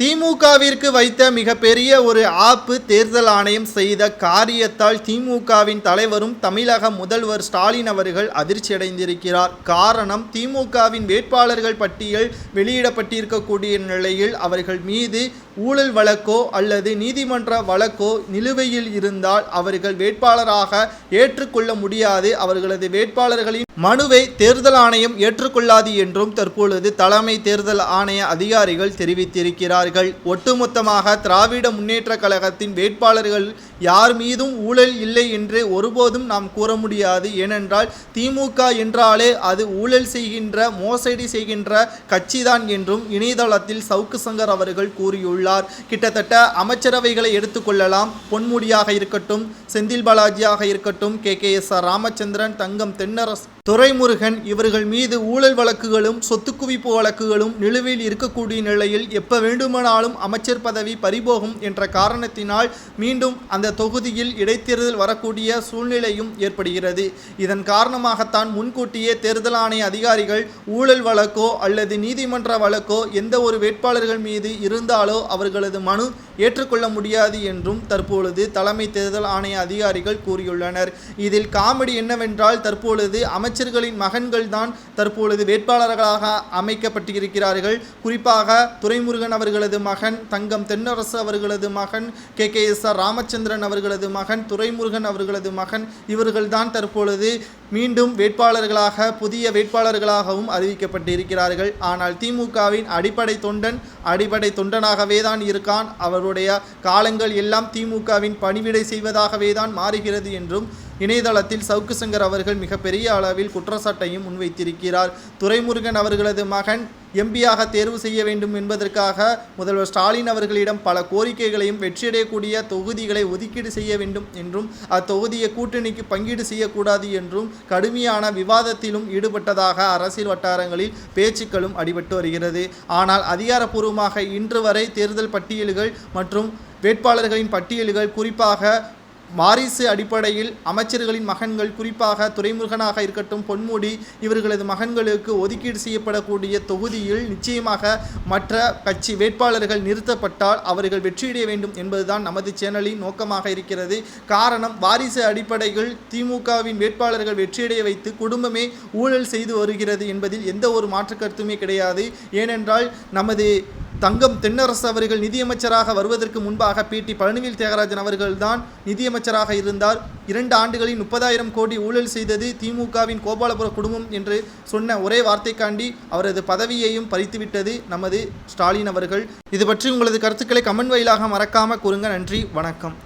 திமுகவிற்கு வைத்த மிகப்பெரிய ஒரு ஆப்பு தேர்தல் ஆணையம் செய்த காரியத்தால் திமுகவின் தலைவரும் தமிழக முதல்வர் ஸ்டாலின் அவர்கள் அதிர்ச்சியடைந்திருக்கிறார். காரணம் திமுகவின் வேட்பாளர்கள் பட்டியல் வெளியிடப்பட்டிருக்கக்கூடிய நிலையில் அவர்கள் மீது ஊழல் வழக்கோ அல்லது நீதிமன்ற வழக்கோ நிலுவையில் இருந்தால் அவர்கள் வேட்பாளராக ஏற்றுக்கொள்ள முடியாது. அவர்களது வேட்பாளர்களின் மனுவை தேர்தல் ஆணையம் ஏற்றுக்கொள்ளாது என்றும் தற்பொழுது தலைமை தேர்தல் ஆணைய அதிகாரிகள் தெரிவித்திருக்கிறார்கள். ஒட்டுமொத்தமாக திராவிட முன்னேற்ற கழகத்தின் வேட்பாளர்கள் யார் மீதும் ஊழல் இல்லை என்று ஒருபோதும் நாம் கூற முடியாது. ஏனென்றால் திமுக என்றாலே அது ஊழல் செய்கின்ற மோசடி செய்கின்ற கட்சிதான் என்றும் இணையதளத்தில் சவுக்கு சங்கர் அவர்கள் கூறியுள்ளார். கிட்டத்தட்ட அமைச்சரவைகளை எடுத்துக்கொள்ளலாம் பொன்முடியாக இருக்கட்டும் செந்தில் பாலாஜியாக இருக்கட்டும் K. K. S. R. Ramachandran Thangam Thennarasu Duraimurugan இவர்கள் மீது ஊழல் வழக்குகளும் சொத்து குவிப்பு வழக்குகளும் நிலுவையில் இருக்கக்கூடிய நிலையில் எப்ப வேண்டுமானாலும் அமைச்சர் பதவி பறிபோகும் என்ற காரணத்தினால் மீண்டும் அந்த தொகுதியில் இடைத்தேர்தல் வரக்கூடிய சூழ்நிலையும் ஏற்படுகிறது. இதன் காரணமாகத்தான் முன்கூட்டியே தேர்தல் ஆணைய அதிகாரிகள் ஊழல் வழக்கோ அல்லது நீதிமன்ற வழக்கோ எந்த ஒரு வேட்பாளர்கள் மீது இருந்தாலோ அவர்களது மனு ஏற்றுக்கொள்ள முடியாது என்றும் தற்பொழுது தலைமை தேர்தல் ஆணைய அதிகாரிகள் கூறியுள்ளனர். இதில் காமெடி என்னவென்றால் தற்பொழுது அமைச்சர்களின் மகன்கள் தான் தற்பொழுது வேட்பாளர்களாக அமைக்கப்பட்டிருக்கிறார்கள். குறிப்பாக துரைமுருகன் அவர்களது மகன் தங்கம் தென்னரசு அவர்களது மகன் K K S R Ramachandran அவர்களது மகன் துரைமுருகன் அவர்களது மகன் இவர்கள்தான் தற்பொழுது மீண்டும் வேட்பாளர்களாக புதிய வேட்பாளர்களாகவும் அறிவிக்கப்பட்டிருக்கிறார்கள். ஆனால் திமுகவின் அடிப்படை தொண்டன் அடிப்படை தொண்டனாகவே தான் இருக்கான். அவருடைய காலங்கள் எல்லாம் திமுகவின் பணிவிடை செய்வதாகவே தான் மாறுகிறது என்றும் இணையதளத்தில் சவுக்கு சங்கர் அவர்கள் மிகப்பெரிய அளவில் குற்றச்சாட்டையும் முன்வைத்திருக்கிறார். துரைமுருகன் அவர்களது மகன் எம்பியாக தேர்வு செய்ய வேண்டும் என்பதற்காக முதல்வர் ஸ்டாலின் அவர்களிடம் பல கோரிக்கைகளையும் வெற்றியடையக்கூடிய தொகுதிகளை ஒதுக்கீடு செய்ய வேண்டும் என்றும் அத்தொகுதியை கூட்டணிக்கு பங்கீடு செய்யக்கூடாது என்றும் கடுமையான விவாதத்திலும் ஈடுபட்டதாக அரசியல் வட்டாரங்களில் பேச்சுக்களும் அடிபட்டு வருகிறது. ஆனால் அதிகாரப்பூர்வமாக இன்று வரை தேர்தல் பட்டியல்கள் மற்றும் வேட்பாளர்களின் பட்டியல்கள் குறிப்பாக வாரிசு அடிப்படையில் அமைச்சர்களின் மகன்கள் குறிப்பாக துரைமுருகனாக இருக்கட்டும் பொன்முடி இவர்களது மகன்களுக்கு ஒதுக்கீடு செய்யப்படக்கூடிய தொகுதியில் நிச்சயமாக மற்ற கட்சி வேட்பாளர்கள் நிறுத்தப்பட்டால் அவர்கள் வெற்றியடைய வேண்டும் என்பதுதான் நமது சேனலின் நோக்கமாக இருக்கிறது. காரணம் வாரிசு அடிப்படையில் திமுகவின் வேட்பாளர்கள் வெற்றியடைய வைத்து குடும்பமே ஊழல் செய்து வருகிறது என்பதில் எந்த ஒரு மாற்று கருத்துமே கிடையாது. ஏனென்றால் நமது தங்கம் தென்னரசு அவர்கள் நிதியமைச்சராக வருவதற்கு முன்பாக பிடி பழனிவேல் தியாகராஜன் அவர்கள்தான் நிதியமைச்சராக இருந்தார். இரண்டு ஆண்டுகளில் முப்பதாயிரம் கோடி ஊழல் செய்தது திமுகவின் கோபாலபுர குடும்பம் என்று சொன்ன ஒரே வார்த்தைக்காண்டி அவரது பதவியையும் பறித்துவிட்டது நமது ஸ்டாலின் அவர்கள். இது பற்றி உங்களது கருத்துக்களை கமெண்ட் வாயிலாக மறக்காம கூறுங்க. நன்றி. வணக்கம்.